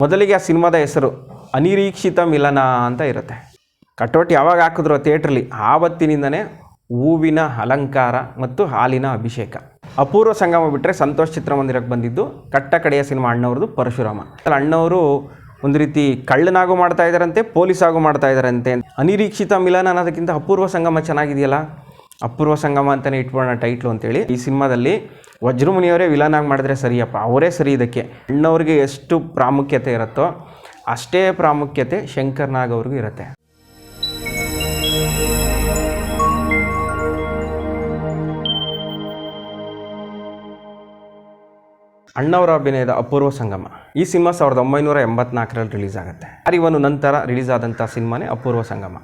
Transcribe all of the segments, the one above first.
ಮೊದಲಿಗೆ ಆ ಸಿನಿಮಾದ ಹೆಸರು ಅನಿರೀಕ್ಷಿತ ಮಿಲನ ಅಂತ ಇರುತ್ತೆ. ಕಟೌಟ್ ಯಾವಾಗ ಹಾಕಿದ್ರು ಥಿಯೇಟ್ರಲ್ಲಿ? ಆವತ್ತಿನಿಂದನೇ ಹೂವಿನ ಅಲಂಕಾರ ಮತ್ತು ಹಾಲಿನ ಅಭಿಷೇಕ. ಅಪೂರ್ವ ಸಂಗಮ ಬಿಟ್ಟರೆ ಸಂತೋಷ್ ಚಿತ್ರಮಂದಿರಕ್ಕೆ ಬಂದಿದ್ದು ಕಟ್ಟ ಕಡೆಯ ಸಿನಿಮಾ ಅಣ್ಣವ್ರದ್ದು ಪರಶುರಾಮ. ಅಣ್ಣವರು ಒಂದು ರೀತಿ ಕಳ್ಳನಾಗೂ ಮಾಡ್ತಾ ಇದ್ದಾರಂತೆ, ಪೊಲೀಸಾಗೂ ಮಾಡ್ತಾ ಇದ್ದಾರಂತೆ. ಅನಿರೀಕ್ಷಿತ ಮಿಲನ ಅನ್ನೋದಕ್ಕಿಂತ ಅಪೂರ್ವ ಸಂಗಮ ಚೆನ್ನಾಗಿದೆಯಲ್ಲ? ಅಪೂರ್ವ ಸಂಗಮ ಅಂತಲೇ ಇಟ್ಬೋಣ ಟೈಟ್ಲು ಅಂತೇಳಿ ಈ ಸಿನಿಮಾದಲ್ಲಿ ವಜ್ರಮುನಿಯವರೇ ವಿಲನ್ ಆಗಿ ಮಾಡಿದ್ರೆ ಸರಿಯಪ್ಪ, ಅವರೇ ಸರಿ ಇದಕ್ಕೆ. ಅಣ್ಣವ್ರಿಗೆ ಎಷ್ಟು ಪ್ರಾಮುಖ್ಯತೆ ಇರುತ್ತೋ ಅಷ್ಟೇ ಪ್ರಾಮುಖ್ಯತೆ ಶಂಕರ್ನಾಗ್ ಅವ್ರಿಗೂ ಇರುತ್ತೆ. ಅಣ್ಣವರ ಅಭಿನಯದ ಅಪೂರ್ವ ಸಂಗಮ. ಈ ಸಿನಿಮಾ ಸಾವಿರದ ಒಂಬೈನೂರ ಎಂಬತ್ನಾಲ್ಕರಲ್ಲಿ ರಿಲೀಸ್ ಆಗುತ್ತೆ. ಅರಿವನ್ನು ನಂತರ ರಿಲೀಸ್ ಆದಂಥ ಸಿನಿಮಾನೇ ಅಪೂರ್ವ ಸಂಗಮ.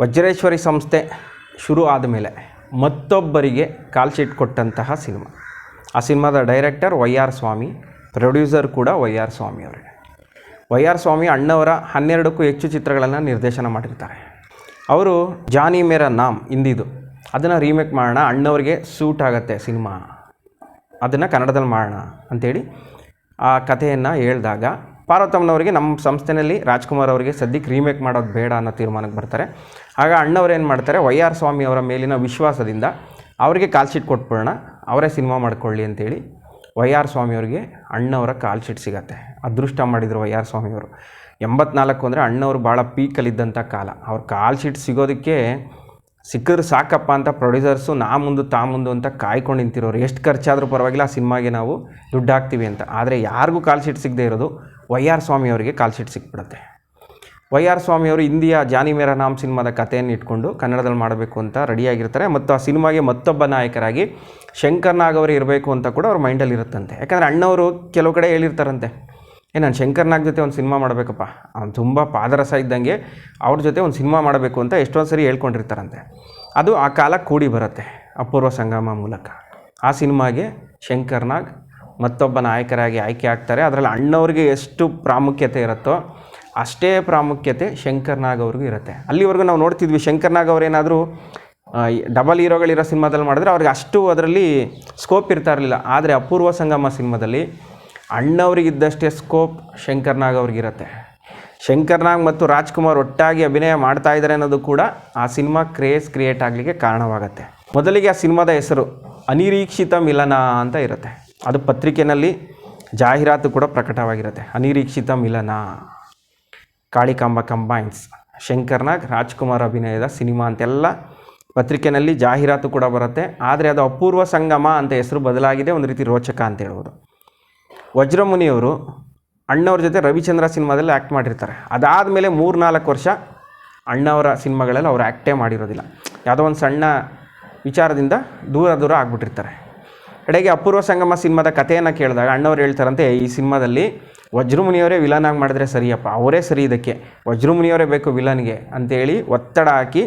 ವಜ್ರೇಶ್ವರಿ ಸಂಸ್ಥೆ ಶುರು ಆದಮೇಲೆ ಮತ್ತೊಬ್ಬರಿಗೆ ಕಾಲ್ ಶೀಟ್ ಕೊಟ್ಟಂತಹ ಸಿನಿಮಾ. ಆ ಸಿನಿಮಾದ director Y R Swamy producer ಕೂಡ ವೈ ಆರ್ ಸ್ವಾಮಿ ಅವರೇ. ವೈ ಆರ್ ಸ್ವಾಮಿ ಅಣ್ಣವರ ಹನ್ನೆರಡಕ್ಕೂ ಹೆಚ್ಚು ಚಿತ್ರಗಳನ್ನು ನಿರ್ದೇಶನ ಮಾಡಿರ್ತಾರೆ. ಅವರು ಜಾನಿ ಮೇರ ನಾಮ್ ಹಿಂದಿದು ಅದನ್ನು ರೀಮೇಕ್ ಮಾಡೋಣ, ಅಣ್ಣವ್ರಿಗೆ ಸೂಟ್ ಆಗುತ್ತೆ ಸಿನಿಮಾ. ಅದನ್ನು ಕನ್ನಡದಲ್ಲಿ ಮಾಡೋಣ ಅಂಥೇಳಿ ಆ ಕಥೆಯನ್ನು ಹೇಳಿದಾಗ ಪಾರ್ವತಮ್ಮನವರಿಗೆ ನಮ್ಮ ಸಂಸ್ಥೆಯಲ್ಲಿ ರಾಜ್ಕುಮಾರ್ ಅವರಿಗೆ ಸದ್ಯಕ್ಕೆ ರೀಮೇಕ್ ಮಾಡೋದು ಬೇಡ ಅನ್ನೋ ತೀರ್ಮಾನಕ್ಕೆ ಬರ್ತಾರೆ. ಆಗ ಅಣ್ಣವ್ರು ಏನು ಮಾಡ್ತಾರೆ ವೈ ಆರ್ ಸ್ವಾಮಿ ಅವರ ಮೇಲಿನ ವಿಶ್ವಾಸದಿಂದ ಅವರಿಗೆ ಕಾಲ್ ಶೀಟ್ ಕೊಟ್ಬಿಡೋಣ, ಅವರೇ ಸಿನಿಮಾ ಮಾಡ್ಕೊಳ್ಳಿ ಅಂತೇಳಿ ವೈ ಆರ್ ಸ್ವಾಮಿಯವರಿಗೆ ಅಣ್ಣವರ ಕಾಲ್ ಶೀಟ್ ಸಿಗತ್ತೆ. ಅದೃಷ್ಟ ಮಾಡಿದರು ವೈ ಆರ್ ಸ್ವಾಮಿಯವರು ಎಂಬತ್ನಾಲ್ಕು ಅಂದರೆ ಅಣ್ಣವರು ಭಾಳ ಪೀಕಲ್ಲಿದ್ದಂಥ ಕಾಲ. ಅವ್ರ ಕಾಲ್ ಶೀಟ್ ಸಿಗೋದಕ್ಕೆ ಸಿಕ್ಕಿದ್ರೆ ಸಾಕಪ್ಪ ಅಂತ ಪ್ರೊಡ್ಯೂಸರ್ಸು ನಾ ಮುಂದೆ ತಾ ಮುಂದು ಅಂತ ಕಾಯ್ಕೊಂಡು ನಿಂತಿರೋರು. ಎಷ್ಟು ಖರ್ಚಾದರೂ ಪರವಾಗಿಲ್ಲ, ಆ ಸಿನಿಮಾಗೆ ನಾವು ದುಡ್ಡು ಹಾಕ್ತೀವಿ ಅಂತ. ಆದರೆ ಯಾರಿಗೂ ಕಾಲ್ ಶೀಟ್ ಸಿಗದೆ ಇರೋದು ವೈ ಆರ್ ಸ್ವಾಮಿ ಅವರಿಗೆ ಕಾಲ್ ಶೀಟ್ ಸಿಕ್ಬಿಡುತ್ತೆ. ವೈ ಆರ್ ಸ್ವಾಮಿಯವರು ಹಿಂದಿಯ ಜಾನಿ ಮೇರಾ ನಾಮ್ ಸಿನಿಮಾದ ಕಥೆಯನ್ನು ಇಟ್ಕೊಂಡು ಕನ್ನಡದಲ್ಲಿ ಮಾಡಬೇಕು ಅಂತ ರೆಡಿಯಾಗಿರ್ತಾರೆ ಮತ್ತು ಆ ಸಿನಿಮಾಗೆ ಮತ್ತೊಬ್ಬ ನಾಯಕರಾಗಿ ಶಂಕರ್ ನಾಗ್ ಅವರು ಇರಬೇಕು ಅಂತ ಕೂಡ ಅವ್ರ ಮೈಂಡಲ್ಲಿ ಇರುತ್ತಂತೆ. ಯಾಕಂದರೆ ಅಣ್ಣವರು ಕೆಲವು ಕಡೆ ಹೇಳಿರ್ತಾರಂತೆ ಏ, ನಾನು ಶಂಕರ್ನಾಗ್ ಜೊತೆ ಒಂದು ಸಿನಿಮಾ ಮಾಡಬೇಕಪ್ಪ. ಅವ್ನು ತುಂಬ ಪಾದರಸ ಇದ್ದಂಗೆ ಅವ್ರ ಜೊತೆ ಒಂದು ಸಿನಿಮಾ ಮಾಡಬೇಕು ಅಂತ ಎಷ್ಟೊಂದು ಸರಿ ಹೇಳ್ಕೊಂಡಿರ್ತಾರಂತೆ. ಅದು ಆ ಕಾಲ ಕೂಡಿ ಬರುತ್ತೆ, ಅಪೂರ್ವ ಸಂಗಮ ಮೂಲಕ. ಆ ಸಿನಿಮಾಗೆ ಶಂಕರ್ನಾಗ್ ಮತ್ತೊಬ್ಬ ನಾಯಕರಾಗಿ ಆಯ್ಕೆ ಆಗ್ತಾರೆ. ಅದರಲ್ಲಿ ಅಣ್ಣವ್ರಿಗೆ ಎಷ್ಟು ಪ್ರಾಮುಖ್ಯತೆ ಇರುತ್ತೋ ಅಷ್ಟೇ ಪ್ರಾಮುಖ್ಯತೆ ಶಂಕರ್ನಾಗ್ ಅವ್ರಿಗೂ ಇರುತ್ತೆ. ಅಲ್ಲಿವರೆಗೂ ನಾವು ನೋಡ್ತಿದ್ವಿ, ಶಂಕರ್ನಾಗ್ ಅವರೇನಾದರೂ ಡಬಲ್ ಹೀರೋಗಳಿರೋ ಸಿನಿಮಾದಲ್ಲಿ ಮಾಡಿದ್ರೆ ಅವ್ರಿಗೆ ಅಷ್ಟು ಅದರಲ್ಲಿ ಸ್ಕೋಪ್ ಇರ್ತಾ ಇರಲಿಲ್ಲ. ಆದರೆ ಅಪೂರ್ವ ಸಂಗಮ ಸಿನಿಮಾದಲ್ಲಿ ಅಣ್ಣವ್ರಿಗಿದ್ದಷ್ಟೇ ಸ್ಕೋಪ್ ಶಂಕರ್ನಾಗ್ ಅವ್ರಿಗಿರತ್ತೆ. ಶಂಕರ್ನಾಗ್ ಮತ್ತು ರಾಜ್ಕುಮಾರ್ ಒಟ್ಟಾಗಿ ಅಭಿನಯ ಮಾಡ್ತಾ ಇದ್ದಾರೆ ಅನ್ನೋದು ಕೂಡ ಆ ಸಿನಿಮಾ ಕ್ರೇಜ್ ಕ್ರಿಯೇಟ್ ಆಗಲಿಕ್ಕೆ ಕಾರಣವಾಗುತ್ತೆ. ಮೊದಲಿಗೆ ಆ ಸಿನಿಮಾದ ಹೆಸರು ಅನಿರೀಕ್ಷಿತ ಮಿಲನ ಅಂತ ಇರುತ್ತೆ. ಅದು ಪತ್ರಿಕೆಯಲ್ಲಿ ಜಾಹೀರಾತು ಕೂಡ ಪ್ರಕಟವಾಗಿರುತ್ತೆ. ಅನಿರೀಕ್ಷಿತ ಮಿಲನ. ಕಾಳಿಕಾಂಬ ಕಂಬೈನ್ಸ್ ಶಂಕರ್ನಾಗ್ ರಾಜ್ಕುಮಾರ್ ಅಭಿನಯದ ಸಿನಿಮಾ ಅಂತೆಲ್ಲ ಪತ್ರಿಕೆಯಲ್ಲಿ ಜಾಹೀರಾತು ಕೂಡ ಬರುತ್ತೆ. ಆದರೆ ಅದು ಅಪೂರ್ವ ಸಂಗಮ ಅಂತ ಹೆಸರು ಬದಲಾಗಿದೆ. ಒಂದು ರೀತಿ ರೋಚಕ ಅಂತ ಹೇಳ್ಬೋದು. ವಜ್ರಮುನಿಯವರು ಅಣ್ಣವ್ರ ಜೊತೆ ರವಿಚಂದ್ರ ಸಿನಿಮಾದಲ್ಲಿ ಆ್ಯಕ್ಟ್ ಮಾಡಿರ್ತಾರೆ. ಅದಾದಮೇಲೆ ಮೂರು ನಾಲ್ಕು ವರ್ಷ ಅಣ್ಣವರ ಸಿನಿಮಾಗಳಲ್ಲಿ ಅವ್ರು ಆ್ಯಕ್ಟೇ ಮಾಡಿರೋದಿಲ್ಲ. ಯಾವುದೋ ಒಂದು ಸಣ್ಣ ವಿಚಾರದಿಂದ ದೂರ ದೂರ ಆಗಿಬಿಟ್ಟಿರ್ತಾರೆ. ಕಡೆಗೆ ಅಪೂರ್ವ ಸಂಗಮ ಸಿನಿಮಾದ ಕಥೆಯನ್ನು ಕೇಳಿದಾಗ ಅಣ್ಣವ್ರು ಹೇಳ್ತಾರಂತೆ ಈ ಸಿನಿಮಾದಲ್ಲಿ ವಜ್ರಮುನಿಯವರೇ ವಿಲನ್ ಆಗಿ ಮಾಡಿದ್ರೆ ಸರಿಯಪ್ಪ, ಅವರೇ ಸರಿ ಇದಕ್ಕೆ. ವಜ್ರಮುನಿಯವರೇ ಬೇಕು ವಿಲನ್ಗೆ ಅಂತೇಳಿ ಒತ್ತಡ ಹಾಕಿ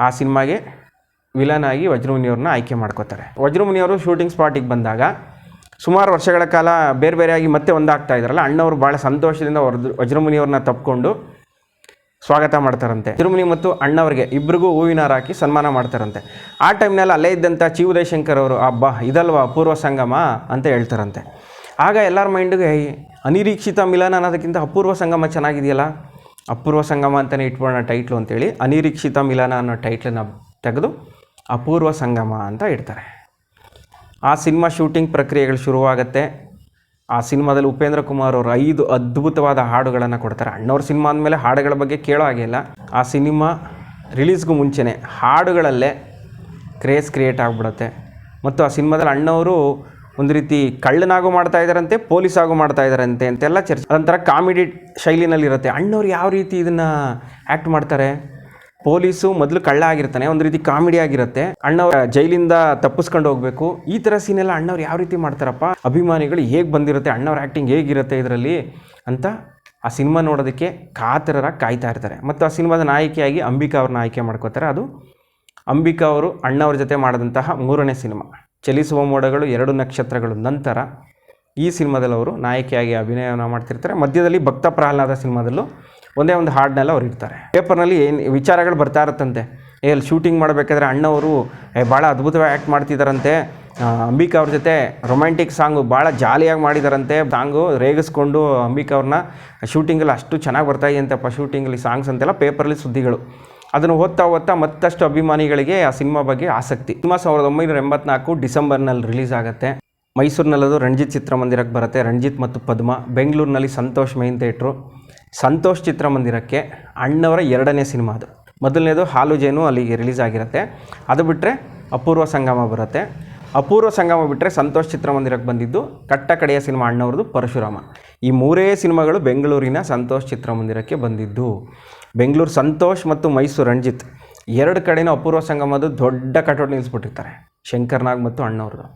ಆ ಸಿನಿಮಾಗೆ ವಿಲನ್ ಆಗಿ ವಜ್ರಮುನಿಯವ್ರನ್ನ ಆಯ್ಕೆ ಮಾಡ್ಕೋತಾರೆ. ವಜ್ರಮುನಿಯವರು ಶೂಟಿಂಗ್ ಸ್ಪಾಟಿಗೆ ಬಂದಾಗ ಸುಮಾರು ವರ್ಷಗಳ ಕಾಲ ಬೇರೆ ಬೇರೆಯಾಗಿ ಮತ್ತೆ ಒಂದಾಗ್ತಾ ಇದ್ರಲ್ಲ, ಅಣ್ಣವರು ಭಾಳ ಸಂತೋಷದಿಂದ ವಜ್ರ ವಜ್ರಮುನಿಯವ್ರನ್ನ ತಪ್ಪಿಕೊಂಡು ಸ್ವಾಗತ ಮಾಡ್ತಾರಂತೆ. ತಿರುಮುನಿ ಮತ್ತು ಅಣ್ಣವ್ರಿಗೆ ಇಬ್ಬರಿಗೂ ಹೂವಿನ ಹಾರ ಹಾಕಿ ಸನ್ಮಾನ ಮಾಡ್ತಾರಂತೆ. ಆ ಟೈಮ್ನಲ್ಲಿ ಅಲ್ಲೇ ಇದ್ದಂಥ ಚಿ ಅವರು, ಅಬ್ಬಾ, ಇದಲ್ವಾ ಅಪೂರ್ವ ಸಂಗಮ? ಅಂತ ಹೇಳ್ತಾರಂತೆ. ಆಗ ಎಲ್ಲರ ಮೈಂಡಿಗೆ ಅನಿರೀಕ್ಷಿತ ಮಿಲನ ಅನ್ನೋದಕ್ಕಿಂತ ಅಪೂರ್ವ ಸಂಗಮ ಚೆನ್ನಾಗಿದೆಯಲ್ಲ? ಅಪೂರ್ವ ಸಂಗಮ ಅಂತಲೇ ಇಟ್ಬೋಣ ಟೈಟ್ಲು ಅಂತೇಳಿ, ಅನಿರೀಕ್ಷಿತ ಮಿಲನ ಅನ್ನೋ ಟೈಟ್ಲನ್ನ ತೆಗೆದು ಅಪೂರ್ವ ಸಂಗಮ ಅಂತ ಇಡ್ತಾರೆ. ಆ ಸಿನಿಮಾ ಶೂಟಿಂಗ್ ಪ್ರಕ್ರಿಯೆಗಳು ಶುರುವಾಗುತ್ತೆ. ಆ ಸಿನಿಮಾದಲ್ಲಿ ಉಪೇಂದ್ರ ಕುಮಾರ್ ಅವರು ಐದು ಅದ್ಭುತವಾದ ಹಾಡುಗಳನ್ನು ಕೊಡ್ತಾರೆ. ಅಣ್ಣವ್ರ ಸಿನಿಮಾ ಅಂದಮೇಲೆ ಹಾಡುಗಳ ಬಗ್ಗೆ ಕೇಳೋ ಆಗಿಲ್ಲ ಆ ಸಿನಿಮಾ ರಿಲೀಸ್ಗೂ ಮುಂಚೆನೇ ಹಾಡುಗಳಲ್ಲೇ ಕ್ರೇಜ್ ಕ್ರಿಯೇಟ್ ಆಗಿಬಿಡುತ್ತೆ. ಮತ್ತು ಆ ಸಿನಿಮಾದಲ್ಲಿ ಅಣ್ಣವರು ಒಂದು ರೀತಿ ಕಳ್ಳನಾಗೂ ಮಾಡ್ತಾ ಇದ್ದಾರಂತೆ, ಪೊಲೀಸಾಗೂ ಮಾಡ್ತಾ ಇದ್ದಾರಂತೆ ಅಂತೆಲ್ಲ ಚರ್ಚೆ. ಅದೊಂಥರ ಕಾಮಿಡಿ ಶೈಲಿನಲ್ಲಿರುತ್ತೆ. ಅಣ್ಣವ್ರು ಯಾವ ರೀತಿ ಇದನ್ನು ಆ್ಯಕ್ಟ್ ಮಾಡ್ತಾರೆ? ಪೊಲೀಸು ಮೊದಲು ಕಳ್ಳ ಆಗಿರ್ತಾನೆ, ಒಂದು ರೀತಿ ಕಾಮಿಡಿ ಆಗಿರುತ್ತೆ. ಅಣ್ಣವ್ರ ಜೈಲಿಂದ ತಪ್ಪಿಸ್ಕೊಂಡು ಹೋಗ್ಬೇಕು. ಈ ಥರ ಎಲ್ಲ ಅಣ್ಣವ್ರು ಯಾವ ರೀತಿ ಮಾಡ್ತಾರಪ್ಪ? ಅಭಿಮಾನಿಗಳು ಹೇಗೆ ಬಂದಿರುತ್ತೆ, ಅಣ್ಣವ್ರ ಆ್ಯಕ್ಟಿಂಗ್ ಹೇಗಿರುತ್ತೆ ಇದರಲ್ಲಿ ಅಂತ ಆ ಸಿನಿಮಾ ನೋಡೋದಕ್ಕೆ ಕಾತರರ ಕಾಯ್ತಾ ಇರ್ತಾರೆ. ಮತ್ತು ಆ ಸಿನಿಮಾದ ನಾಯಕಿಯಾಗಿ ಅಂಬಿಕಾ ಅವ್ರನ್ನ ಆಯ್ಕೆ ಮಾಡ್ಕೋತಾರೆ. ಅದು ಅಂಬಿಕಾ ಅವರು ಅಣ್ಣವ್ರ ಜೊತೆ ಮಾಡಿದಂತಹ ಮೂರನೇ ಸಿನಿಮಾ. ಚಲಿಸುವ ಮೋಡಗಳು ಎರಡು ನಕ್ಷತ್ರಗಳು ನಂತರ ಈ ಸಿನಿಮಾದಲ್ಲಿ ಅವರು ನಾಯಕಿಯಾಗಿ ಅಭಿನಯವನ್ನು ಮಾಡ್ತಿರ್ತಾರೆ. ಮಧ್ಯದಲ್ಲಿ ಭಕ್ತ ಪ್ರಹ್ಲಾದ ಸಿನಿಮಾದಲ್ಲೂ ಒಂದೇ ಒಂದು ಹಾಡನ್ನೆಲ್ಲ ಅವ್ರು ಇರ್ತಾರೆ ಪೇಪರ್ನಲ್ಲಿ ಏನು ವಿಚಾರಗಳು ಬರ್ತಾ ಇರುತ್ತಂತೆ. ಏ, ಅಲ್ಲಿ ಶೂಟಿಂಗ್ ಮಾಡಬೇಕಾದ್ರೆ ಅಣ್ಣವರು ಭಾಳ ಅದ್ಭುತವಾಗಿ ಆ್ಯಕ್ಟ್ ಮಾಡ್ತಿದ್ದಾರಂತೆ ಅಂಬಿಕಾ ಅವ್ರ ಜೊತೆ ರೊಮ್ಯಾಂಟಿಕ್ ಸಾಂಗು ಭಾಳ ಜಾಲಿಯಾಗಿ ಮಾಡಿದಾರಂತೆ. ಸಾಂಗು ರೇಗಿಸ್ಕೊಂಡು ಅಂಬಿಕಾ ಅವ್ರನ್ನ ಶೂಟಿಂಗಲ್ಲಿ ಅಷ್ಟು ಚೆನ್ನಾಗಿ ಬರ್ತಾ ಇದೆಯಂತಪ್ಪ ಶೂಟಿಂಗಲ್ಲಿ ಸಾಂಗ್ಸ್ ಅಂತೆಲ್ಲ ಪೇಪರಲ್ಲಿ ಸುದ್ದಿಗಳು. ಅದನ್ನು ಓದ್ತಾ ಓದ್ತಾ ಮತ್ತಷ್ಟು ಅಭಿಮಾನಿಗಳಿಗೆ ಆ ಸಿನಿಮಾ ಬಗ್ಗೆ ಆಸಕ್ತಿ. ಸಿನಿಮಾ ಸಾವಿರದ ಒಂಬೈನೂರ ಎಂಬತ್ನಾಲ್ಕು ಡಿಸೆಂಬರ್ನಲ್ಲಿ ರಿಲೀಸ್ ಆಗುತ್ತೆ. ಮೈಸೂರಿನಲ್ಲದು ರಣಜಿತ್ ಚಿತ್ರಮಂದಿರಕ್ಕೆ ಬರುತ್ತೆ. ರಂಜಿತ್ ಮತ್ತು ಪದ್ಮ. ಬೆಂಗಳೂರಿನಲ್ಲಿ ಸಂತೋಷ್ ಮೈನ್ ಥಿಯೇಟ್ರು ಸಂತೋಷ್ ಚಿತ್ರಮಂದಿರಕ್ಕೆ ಅಣ್ಣವರ ಎರಡನೇ ಸಿನಿಮಾ ಅದು. ಮೊದಲನೇದು ಹಾಲು ಜೇನು ಅಲ್ಲಿಗೆ ರಿಲೀಸ್ ಆಗಿರುತ್ತೆ. ಅದು ಬಿಟ್ಟರೆ ಅಪೂರ್ವ ಸಂಗಮ ಬರುತ್ತೆ. ಅಪೂರ್ವ ಸಂಗಮ ಬಿಟ್ಟರೆ ಸಂತೋಷ್ ಚಿತ್ರಮಂದಿರಕ್ಕೆ ಬಂದಿದ್ದು ಕಟ್ಟ ಕಡೆಯ ಸಿನಿಮಾ ಅಣ್ಣವ್ರದ್ದು ಪರಶುರಾಮ. ಈ ಮೂರೇ ಸಿನಿಮಾಗಳು ಬೆಂಗಳೂರಿನ ಸಂತೋಷ್ ಚಿತ್ರಮಂದಿರಕ್ಕೆ ಬಂದಿದ್ದು. ಬೆಂಗಳೂರು ಸಂತೋಷ್ ಮತ್ತು ಮೈಸೂರು ರಂಜಿತ್ ಎರಡು ಕಡೆನೂ ಅಪೂರ್ವ ಸಂಗಮದ ದೊಡ್ಡ ಕಟೌಟ್ ನಿಲ್ಲಿಸ್ಬಿಟ್ಟಿರ್ತಾರೆ ಶಂಕರ್ನಾಗ್ ಮತ್ತು ಅಣ್ಣವ್ರದ್ದು.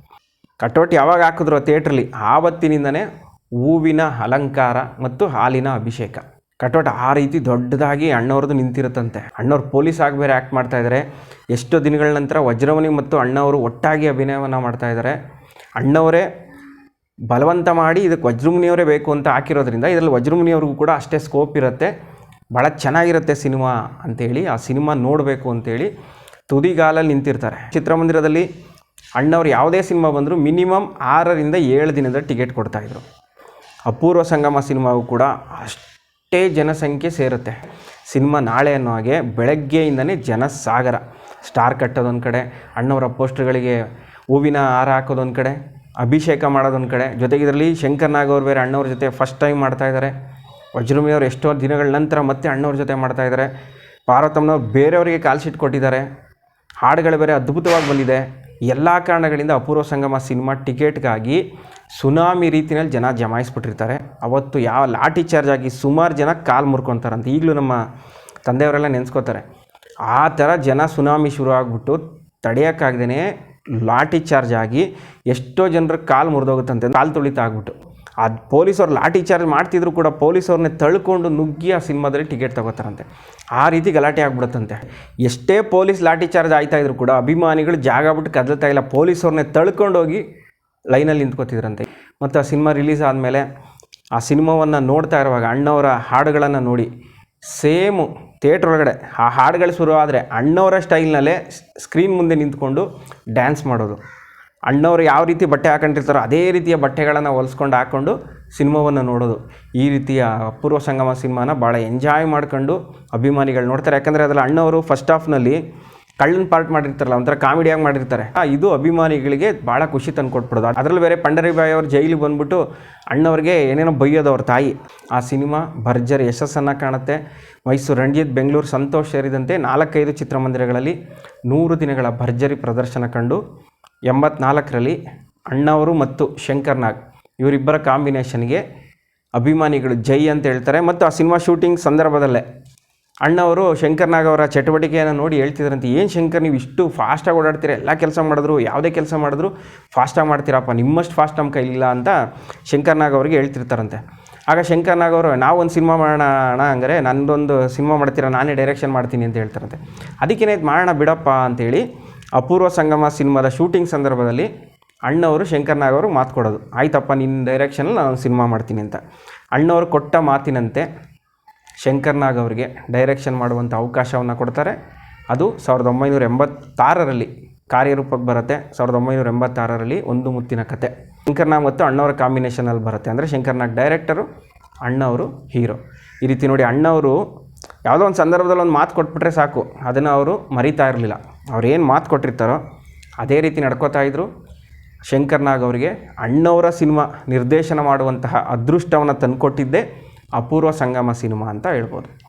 ಕಟೌಟ್ ಯಾವಾಗ ಹಾಕಿದ್ರು ಥಿಯೇಟ್ರಲ್ಲಿ ಆವತ್ತಿನಿಂದನೇ ಹೂವಿನ ಅಲಂಕಾರ ಮತ್ತು ಹಾಲಿನ ಅಭಿಷೇಕ. ಕಟೋಟ ಆ ರೀತಿ ದೊಡ್ಡದಾಗಿ ಅಣ್ಣವ್ರದ್ದು ನಿಂತಿರುತ್ತಂತೆ. ಅಣ್ಣವ್ರು ಪೊಲೀಸ್ ಆಗಿ ಬೇರೆ ಆ್ಯಕ್ಟ್ ಮಾಡ್ತಾ ಇದ್ದಾರೆ ಎಷ್ಟೋ ದಿನಗಳ ನಂತರ ವಜ್ರವನಿ ಮತ್ತು ಅಣ್ಣವರು ಒಟ್ಟಾಗಿ ಅಭಿನಯವನ್ನು ಮಾಡ್ತಾ ಇದ್ದಾರೆ ಅಣ್ಣವರೇ ಬಲವಂತ ಮಾಡಿ ಇದಕ್ಕೆ ವಜ್ರಮುನಿಯವರೇ ಬೇಕು ಅಂತ ಹಾಕಿರೋದ್ರಿಂದ ಇದರಲ್ಲಿ ವಜ್ರಮುನಿಯವ್ರಿಗೂ ಕೂಡ ಅಷ್ಟೇ ಸ್ಕೋಪ್ ಇರುತ್ತೆ. ಭಾಳ ಚೆನ್ನಾಗಿರುತ್ತೆ ಸಿನಿಮಾ ಅಂತೇಳಿ, ಆ ಸಿನಿಮಾ ನೋಡಬೇಕು ಅಂತೇಳಿ ತುದಿಗಾಲಲ್ಲಿ ನಿಂತಿರ್ತಾರೆ. ಚಿತ್ರಮಂದಿರದಲ್ಲಿ ಅಣ್ಣವ್ರು ಯಾವುದೇ ಸಿನಿಮಾ ಬಂದರೂ ಮಿನಿಮಮ್ ಆರರಿಂದ ಏಳು ದಿನದ ಟಿಕೆಟ್ ಕೊಡ್ತಾಯಿದ್ರು ಅಪೂರ್ವ ಸಂಗಮ ಸಿನಿಮಾಗೂ ಕೂಡ ಅಷ್ಟೇ ಜನಸಂಖ್ಯೆ ಸೇರುತ್ತೆ. ಸಿನಿಮಾ ನಾಳೆ ಅನ್ನೋ ಹಾಗೆ ಬೆಳಗ್ಗೆಯಿಂದನೇ ಜನಸಾಗರ. ಸ್ಟಾರ್ ಕಟ್ಟೋದೊಂದು ಕಡೆ, ಅಣ್ಣವರ ಪೋಸ್ಟರ್ಗಳಿಗೆ ಹೂವಿನ ಹಾರ ಹಾಕೋದೊಂದು ಕಡೆ, ಅಭಿಷೇಕ ಮಾಡೋದೊಂದು ಕಡೆ, ಜೊತೆಗೆ ಇದರಲ್ಲಿ ಶಂಕರ್ ನಾಗವ್ರು ಬೇರೆ ಅಣ್ಣವ್ರ ಜೊತೆ ಫಸ್ಟ್ ಟೈಮ್ ಮಾಡ್ತಾ ಇದ್ದಾರೆ. ವಜ್ರಮಿ ಅವರು ಎಷ್ಟೋ ದಿನಗಳ ನಂತರ ಮತ್ತೆ ಅಣ್ಣವ್ರ ಜೊತೆ ಮಾಡ್ತಾ ಇದ್ದಾರೆ. ಪಾರ್ವತಮ್ಮನವ್ರು ಬೇರೆಯವರಿಗೆ ಕಾಲ್ ಕೊಟ್ಟಿದ್ದಾರೆ. ಹಾಡುಗಳು ಬೇರೆ ಅದ್ಭುತವಾಗಿ ಬಂದಿದೆ. ಎಲ್ಲ ಕಾರಣಗಳಿಂದ ಅಪೂರ್ವ ಸಂಗಮ ಸಿನಿಮಾ ಟಿಕೆಟ್ಗಾಗಿ ಸುನಾಮಿ ರೀತಿಯಲ್ಲಿ ಜನ ಜಮಾಯಿಸ್ಬಿಟ್ಟಿರ್ತಾರೆ. ಅವತ್ತು ಯಾವ ಲಾಠಿ ಚಾರ್ಜ್ ಆಗಿ ಸುಮಾರು ಜನ ಕಾಲು ಮುರ್ಕೊತಾರಂತೆ. ಈಗಲೂ ನಮ್ಮ ತಂದೆಯವರೆಲ್ಲ ನೆನೆಸ್ಕೋತಾರೆ. ಆ ಥರ ಜನ ಸುನಾಮಿ ಶುರು ಆಗಿಬಿಟ್ಟು ತಡೆಯೋಕ್ಕಾಗ್ದೇ ಲಾಠಿ ಚಾರ್ಜ್ ಆಗಿ ಎಷ್ಟೋ ಜನರ ಕಾಲು ಮುರಿದೋಗುತ್ತಂತೆ. ಕಾಲು ತುಳಿತ ಆಗ್ಬಿಟ್ಟು ಆ ಪೊಲೀಸವ್ರು ಲಾಠಿ ಚಾರ್ಜ್ ಮಾಡ್ತಿದ್ರು ಕೂಡ ಪೊಲೀಸವ್ರನ್ನೇ ತಳ್ಕೊಂಡು ನುಗ್ಗಿ ಆ ಸಿನಿಮಾದಲ್ಲಿ ಟಿಕೆಟ್ ತಗೋತಾರಂತೆ. ಆ ರೀತಿ ಗಲಾಟೆ ಆಗ್ಬಿಡುತ್ತಂತೆ. ಎಷ್ಟೇ ಪೊಲೀಸ್ ಲಾಠಿ ಚಾರ್ಜ್ ಆಯ್ತಾ ಇದ್ರು ಕೂಡ ಅಭಿಮಾನಿಗಳು ಜಾಗ ಬಿಟ್ಟು ಕದಲ್ತಾ ಇಲ್ಲ. ಪೊಲೀಸವ್ರನ್ನೇ ತಳ್ಕೊಂಡೋಗಿ ಲೈನಲ್ಲಿ ನಿಂತ್ಕೋತಿದ್ರಂತೆ. ಮತ್ತು ಆ ಸಿನಿಮಾ ರಿಲೀಸ್ ಆದಮೇಲೆ ಆ ಸಿನಿಮಾವನ್ನು ನೋಡ್ತಾ ಇರುವಾಗ ಅಣ್ಣವರ ಹಾಡುಗಳನ್ನು ನೋಡಿ, ಸೇಮು ಥಿಯೇಟ್ರ್ ಒಳಗಡೆ ಆ ಹಾಡುಗಳು ಶುರು ಆದರೆ ಅಣ್ಣವರ ಸ್ಟೈಲ್ನಲ್ಲೇ ಸ್ಕ್ರೀನ್ ಮುಂದೆ ನಿಂತ್ಕೊಂಡು ಡ್ಯಾನ್ಸ್ ಮಾಡೋದು. ಅಣ್ಣವರು ಯಾವ ರೀತಿ ಬಟ್ಟೆ ಹಾಕೊಂಡಿರ್ತಾರೋ ಅದೇ ರೀತಿಯ ಬಟ್ಟೆಗಳನ್ನು ಹೊಲಿಸ್ಕೊಂಡು ಹಾಕ್ಕೊಂಡು ಸಿನಿಮಾವನ್ನು ನೋಡೋದು. ಈ ರೀತಿಯ ಅಪೂರ್ವ ಸಂಗಮ ಸಿನಿಮಾನ ಭಾಳ ಎಂಜಾಯ್ ಮಾಡ್ಕೊಂಡು ಅಭಿಮಾನಿಗಳು ನೋಡ್ತಾರೆ. ಯಾಕಂದರೆ ಅದರಲ್ಲಿ ಅಣ್ಣವರು ಫಸ್ಟ್ ಹಾಫ್ನಲ್ಲಿ ಕಳ್ಳನ ಪಾರ್ಟ್ ಮಾಡಿರ್ತಾರಲ್ಲ ಒಂಥರ ಕಾಮಿಡಿಯಾಗಿ ಮಾಡಿರ್ತಾರೆ. ಆ, ಇದು ಅಭಿಮಾನಿಗಳಿಗೆ ಭಾಳ ಖುಷಿ ತಂದು ಕೊಟ್ಬಿಡೋದು. ಅದರಲ್ಲಿ ಬೇರೆ ಪಂಡರಿಬಾಯಿ ಅವ್ರ ಜೈಲಿಗೆ ಬಂದ್ಬಿಟ್ಟು ಅಣ್ಣವ್ರಿಗೆ ಏನೇನೋ ಬೈಯೋದು ಅವ್ರ ತಾಯಿ. ಆ ಸಿನಿಮಾ ಭರ್ಜರಿ ಯಶಸ್ಸನ್ನು ಕಾಣುತ್ತೆ. ಮೈಸೂರು ರಣಜಿತ್ ಬೆಂಗಳೂರು ಸಂತೋಷ್ ಸೇರಿದಂತೆ ನಾಲ್ಕೈದು ಚಿತ್ರಮಂದಿರಗಳಲ್ಲಿ ನೂರು ದಿನಗಳ ಭರ್ಜರಿ ಪ್ರದರ್ಶನ ಕಂಡು ಎಂಬತ್ನಾಲ್ಕರಲ್ಲಿ ಅಣ್ಣವರು ಮತ್ತು ಶಂಕರ್ ನಾಗ್ ಇವರಿಬ್ಬರ ಕಾಂಬಿನೇಷನ್ಗೆ ಅಭಿಮಾನಿಗಳು ಜೈ ಅಂತ ಹೇಳ್ತಾರೆ. ಮತ್ತು ಆ ಸಿನಿಮಾ ಶೂಟಿಂಗ್ ಸಂದರ್ಭದಲ್ಲೇ ಅಣ್ಣವರು ಶಂಕರ್ನಾಗ್ ಅವರ ಚಟುವಟಿಕೆಯನ್ನು ನೋಡಿ ಹೇಳ್ತಿದ್ರಂತೆ, ಏನು ಶಂಕರ್, ನೀವು ಇಷ್ಟು ಫಾಸ್ಟಾಗಿ ಓಡಾಡ್ತೀರ? ಎಲ್ಲ ಕೆಲಸ ಮಾಡಿದ್ರು, ಯಾವುದೇ ಕೆಲಸ ಮಾಡಿದ್ರು ಫಾಸ್ಟಾಗಿ ಮಾಡ್ತೀರಪ್ಪ, ನಿಮ್ಮಷ್ಟು ಫಾಸ್ಟ್ ನಮ್ಮ ಕೈಲಿಲ್ಲ ಅಂತ ಶಂಕರ್ನಾಗ್ ಅವರಿಗೆ ಹೇಳ್ತಿರ್ತಾರಂತೆ. ಆಗ ಶಂಕರ್ನಾಗ್ ಅವರು ಅವರು ನಾವೊಂದು ಸಿನಿಮಾ ಮಾಡೋಣ ಅಣ್ಣ ಅಂದರೆ ನನ್ನದೊಂದು ಸಿನಿಮಾ ಮಾಡ್ತೀರಾ, ನಾನೇ ಡೈರೆಕ್ಷನ್ ಮಾಡ್ತೀನಿ ಅಂತ ಹೇಳ್ತಾರಂತೆ. ಅದಕ್ಕೇನಾಯ್ತು ಮಾಡೋಣ ಬಿಡಪ್ಪ ಅಂತೇಳಿ ಅಪೂರ್ವ ಸಂಗಮ ಸಿನಿಮಾದ ಶೂಟಿಂಗ್ ಸಂದರ್ಭದಲ್ಲಿ ಅಣ್ಣವರು ಶಂಕರ್ನಾಗ್ ಅವರು ಮಾತು ಕೊಡೋದು, ಆಯ್ತಪ್ಪ ನಿನ್ನ ಡೈರೆಕ್ಷನಲ್ಲಿ ನಾನು ಸಿನಿಮಾ ಮಾಡ್ತೀನಿ ಅಂತ. ಅಣ್ಣವರು ಕೊಟ್ಟ ಮಾತಿನಂತೆ ಶಂಕರ್ ನಾಗ್ ಅವರಿಗೆ ಡೈರೆಕ್ಷನ್ ಮಾಡುವಂಥ ಅವಕಾಶವನ್ನು ಕೊಡ್ತಾರೆ. ಅದು ಸಾವಿರದ ಒಂಬೈನೂರ ಎಂಬತ್ತಾರರಲ್ಲಿ ಕಾರ್ಯರೂಪಕ್ಕೆ ಬರುತ್ತೆ. ಸಾವಿರದ ಒಂಬೈನೂರ ಎಂಬತ್ತಾರರಲ್ಲಿ ಒಂದು ಮುತ್ತಿನ ಕತೆ. ಶಂಕರ್ನಾಗ್ ಮತ್ತು ಅಣ್ಣವರ ಕಾಂಬಿನೇಷನಲ್ಲಿ ಬರುತ್ತೆ. ಅಂದರೆ ಶಂಕರ್ನಾಗ್ ಡೈರೆಕ್ಟರು ಅಣ್ಣವರು ಹೀರೋ ಈ ರೀತಿ ನೋಡಿ ಅಣ್ಣವರು ಯಾವುದೋ ಒಂದು ಸಂದರ್ಭದಲ್ಲಿ ಒಂದು ಮಾತು ಕೊಟ್ಬಿಟ್ರೆ ಸಾಕು. ಅದನ್ನು ಅವರು ಮರಿತಾ ಇರಲಿಲ್ಲ. ಅವ್ರು ಏನು ಮಾತು ಕೊಟ್ಟಿರ್ತಾರೋ ಅದೇ ರೀತಿ ನಡ್ಕೋತಾ ಇದ್ದರು ಶಂಕರ್ನಾಗ್ ಅವರಿಗೆ ಅಣ್ಣವರ ಸಿನಿಮಾ ನಿರ್ದೇಶನ ಮಾಡುವಂತಹ ಅದೃಷ್ಟವನ್ನು ತಂದುಕೊಟ್ಟಿದ್ದೇ. ಅಪೂರ್ವ ಸಂಗಮ ಸಿನಿಮಾ ಅಂತ ಹೇಳ್ಬೋದು.